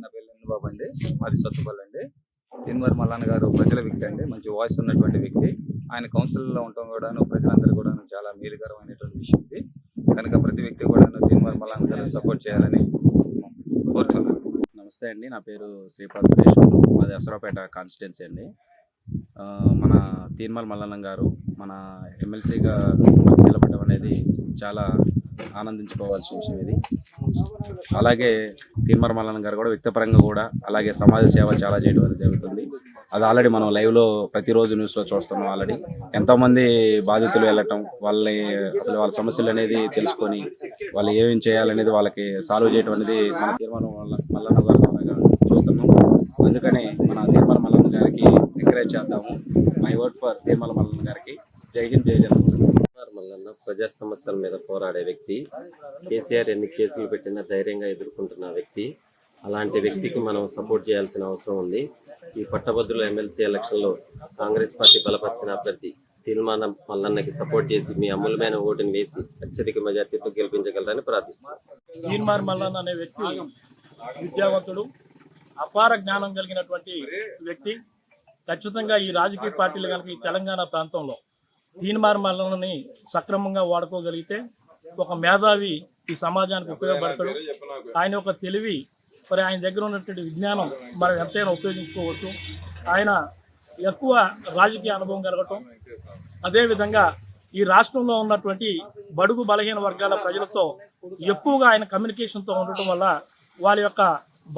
నా బాబు అండి. మాది సత్తుపల్లి అండి తిన్వర్ మల్లన్న గారు ప్రజల వ్యక్తి అండి. మంచి వాయిస్ ఉన్నటువంటి వ్యక్తి. ఆయన కౌన్సిల్లో ఉండటం కూడా ప్రజలందరూ కూడా చాలా మేలుకరమైనటువంటి విషయం ఇది. కనుక ప్రతి వ్యక్తి కూడా తిన్వర్ మల్లన్న గారు సపోర్ట్ చేయాలని కోరుతున్నాను నమస్తే అండి. నా పేరు శ్రీపాల్ సురేష్. మాది అసరాపేట కాన్స్టిట్యున్సీ అండి. ఆ, మన తీర్మల్ మల్లన్న గారు మన ఎమ్మెల్సీగా నిలబడడం అనేది చాలా ఆనందించుకోవాల్సిన విషయం ఇది. అలాగే తీర్మల్ మల్లన్న గారు కూడా వ్యక్తిపరంగా కూడా అలాగే సమాజ సేవ చాలా చేయడం అనేది జరుగుతుంది. అది ఆల్రెడీ మనం లైవ్లో ప్రతిరోజు న్యూస్లో చూస్తున్నాం ఆల్రెడీ. ఎంతోమంది బాధితులు వెళ్ళటం వాళ్ళని అసలు వాళ్ళ సమస్యలు అనేది తెలుసుకొని వాళ్ళు ఏమేం చేయాలనేది వాళ్ళకి సాల్వ్ చేయడం అనేది మన తీర్మానం వల్ల మల్లన్న గారి చూస్తున్నాం. అందుకని మన తీర్మాల మల్లన్న గారికి ఎంకరేజ్ చేద్దాము. మై వర్డ్ ఫర్ తీర్మాల మల్లన్న గారికి. జై హింద్ జై జగన్ కుమార్ ప్రజా సమస్యల మీద పోరాడే వ్యక్తి కేసీఆర్ ఎన్ని కేసులు పెట్టినా ధైర్యంగా ఎదుర్కొంటున్న వ్యక్తి అలాంటి వ్యక్తికి మనం సపోర్ట్ చేయాల్సిన అవసరం ఉంది. ఈ పట్టభద్రుల ఎమ్మెల్సీ ఎలక్షన్లో కాంగ్రెస్ పార్టీ బలపరిచిన అభ్యర్థి తీర్మాన మల్లన్నకి సపోర్ట్ చేసి మీ అమూల్యమైన ఓటుని వేసి అత్యధిక మెజార్టీతో గెలిపించగలరని ప్రార్థిస్తున్నాను తీర్మాన మల్లన్న అనే వ్యక్తి విద్యావంతుడు అపార జ్ఞానం కలిగినటువంటి వ్యక్తి. ఖచ్చితంగా ఈ రాజకీయ పార్టీలు కనుక ఈ తెలంగాణ ప్రాంతంలో తీన్మార్ మల్లన్నని సక్రమంగా వాడుకోగలిగితే ఒక మేధావి ఈ సమాజానికి ఉపయోగపడతాడు. ఆయన యొక్క తెలివి మరి ఆయన దగ్గర ఉన్నటువంటి విజ్ఞానం మనం ఎంతైనా ఉపయోగించుకోవచ్చు. ఆయన ఎక్కువ రాజకీయ అనుభవం కలగటం. అదేవిధంగా ఈ రాష్ట్రంలో ఉన్నటువంటి బడుగు బలహీన వర్గాల ప్రజలతో ఎక్కువగా ఆయన కమ్యూనికేషన్తో ఉండటం వల్ల వాళ్ళ యొక్క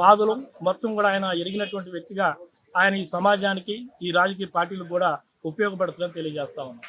బాధలు మొత్తం కూడా ఆయన ఎరిగినటువంటి వ్యక్తిగా ఆయన ఈ సమాజానికి ఈ రాజకీయ పార్టీలకు కూడా ఉపయోగపడుతుందని తెలియజేస్తా ఉన్నాం.